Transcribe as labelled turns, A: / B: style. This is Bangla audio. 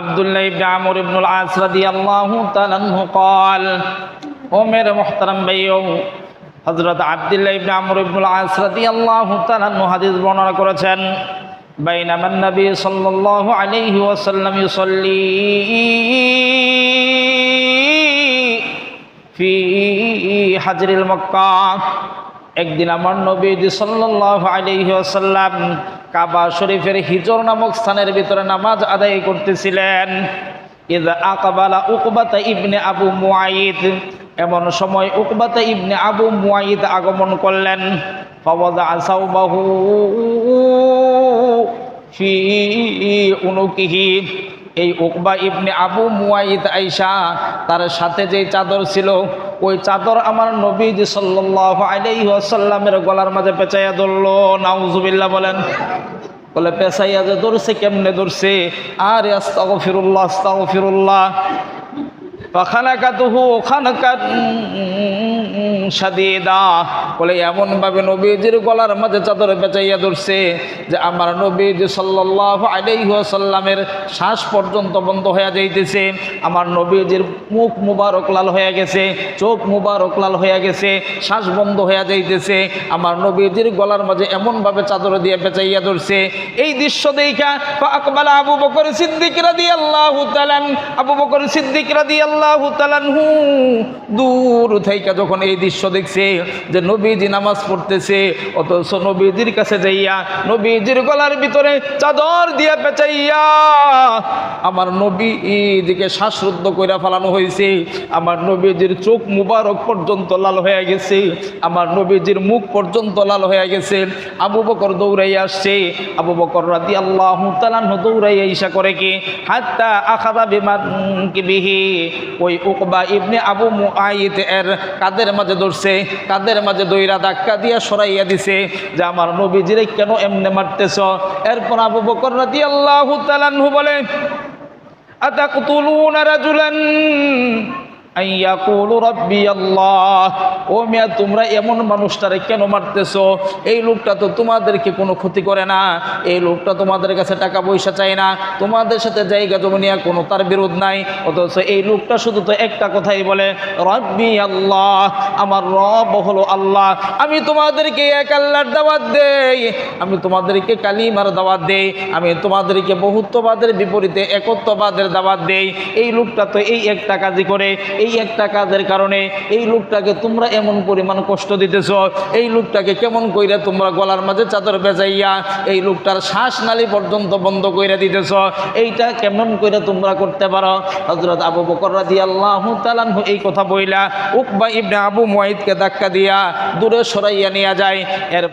A: আব্দুল্লাহ ইবনে আমর ইবনুল আস রাদিয়াল্লাহু তাআলা আনহু قال ও মেরে মুহতারাম ভাইও হযরত আব্দুল্লাহ ইবনে আমর ইবনুল আস রাদিয়াল্লাহু তাআলা আনহু হাদিস বর্ণনা করেছেন بينما النبي صلى الله عليه وسلم يصلي في حجر المكة একদিন আমার নবীজি সাল্লাল্লাহু আলাইহি ওয়াসাল্লাম কাবা শরীফের হিজর নামক স্থানের ভিতরে নামাজ আদায় করতেছিলেন। উকবাতা ইবনে আবু মুআইদ। এমন সময় উকবাতা ইবনে আবু মুআইদ আগমন করলেন। এই উকবা ইবনে আবু মুয়াইদ আইসা তার সাথে যে চাদর ছিল ওই চাদর আমার নবীজি সাল্লাসাল্লামের গলার মাঝে পেঁচাইয়া ধরলো। নাউজুবিল্লা বলেন। বলে, পেঁচাইয়া যে দৌড়ছে কেমনে ধরছে? আর, আস্তাগফিরুল্লাহ আস্তাগফিরুল্লাহ। ফাখানাকাতুহু খানাকাত সাদিদা বলে, এমনভাবে নবীজির গলার মাঝে চাদর বেচাইয়া ধরছে যে আমার নবীজি সাল্লাল্লাহু আলাইহি ওয়াসাল্লামের শ্বাস পর্যন্ত বন্ধ হয়ে যাইতেছে। আমার নবীজির মুখ মুবারক লাল হয়ে গেছে, চোখ মুবারক লাল হয়ে গেছে, শ্বাস বন্ধ হয়ে যাইতেছে। আমার নবীজির গলার মাঝে এমনভাবে চাদর দিয়ে বেচাইয়া ধরছে। এই দৃশ্য দেখা আকবালা আবু বকর সিদ্দিক রাদিয়াল্লাহু তাআলা আবু বকর সিদ্দিক তাআলা দূর থেকে যখন এই দৃশ্য দেখছে যে নবীজি নামাজ পড়তেছে, অথচ নবীজির কাছে যাইয়া নবীজির গলার ভিতরে চাদর দিয়া পেঁচাইয়া আমার নবীজিকে শ্বাসরুদ্ধ করে ফেলানো হয়েছে। আমার নবীজির চোখ মুবারক পর্যন্ত লাল হয়ে গেছে, আমার নবীজির মুখ পর্যন্ত লাল হয়ে গেছে। আবু বকর দৌড়াই আসছে। আবু বকর রাদি আল্লাহ তালান দৌড়াই ইসা করে কি? হাত্তা আখাদা বিমান কি বিহি। ওই উকবা ইবনে আবু মুআইদ এর কাদের মাঝে ধরছে, কাদের মাঝে দইরা ধাক্কা দিয়া সরাইয়া দিছে যে আমার নবীজিরে কেন এমনে মারতেছ? এরপর আবু বকর রাদি আল্লাহ তালানহু বলে, আতাকুতুলুনা রাজুলান? তোমরা এমন মানুষটারে কেন মারতেছো? এই লোকটা তো তোমাদেরকে কোনো ক্ষতি করে না। এই লোকটা তোমাদের কাছে টাকা পয়সা চায় না। তোমাদের সাথে জায়গা জমি নিয়ে কোনো তার বিরোধ নাই। অথচ এই লোকটা শুধু তো একটা কথাই বলে, রব্বি আল্লাহ, আমার রব হলো আল্লাহ। আমি তোমাদেরকে এক আল্লাহর দাওয়াত দেই। আমি তোমাদেরকে কালিমার দাওয়াত দেই। আমি তোমাদেরকে বহুত্ববাদের বিপরীতে একত্ববাদের দাওয়াত দেই। এই লোকটা তো এই একটা কাজই করে। এই একটা কাজের কারণে এই লোকটাকে তোমরা এমন পরিমাণ কষ্ট দিতেছ, এই লোকটাকে কেমন কইরা তোমরা গলার মাঝে চাদর বেজাইয়া এই লোকটার শ্বাস নালী পর্যন্ত বন্ধ কইরা দিতেছ, এইটা কেমন কইরা তোমরা করতে পারো? হজরত আবু বকর রাদি আল্লাহ তালানহু এই কথা বইলা, উকবা ইবনে আবু মুয়াইদকে ধাক্কা দিয়া দূরে সরাইয়া নিয়ে যায়। এর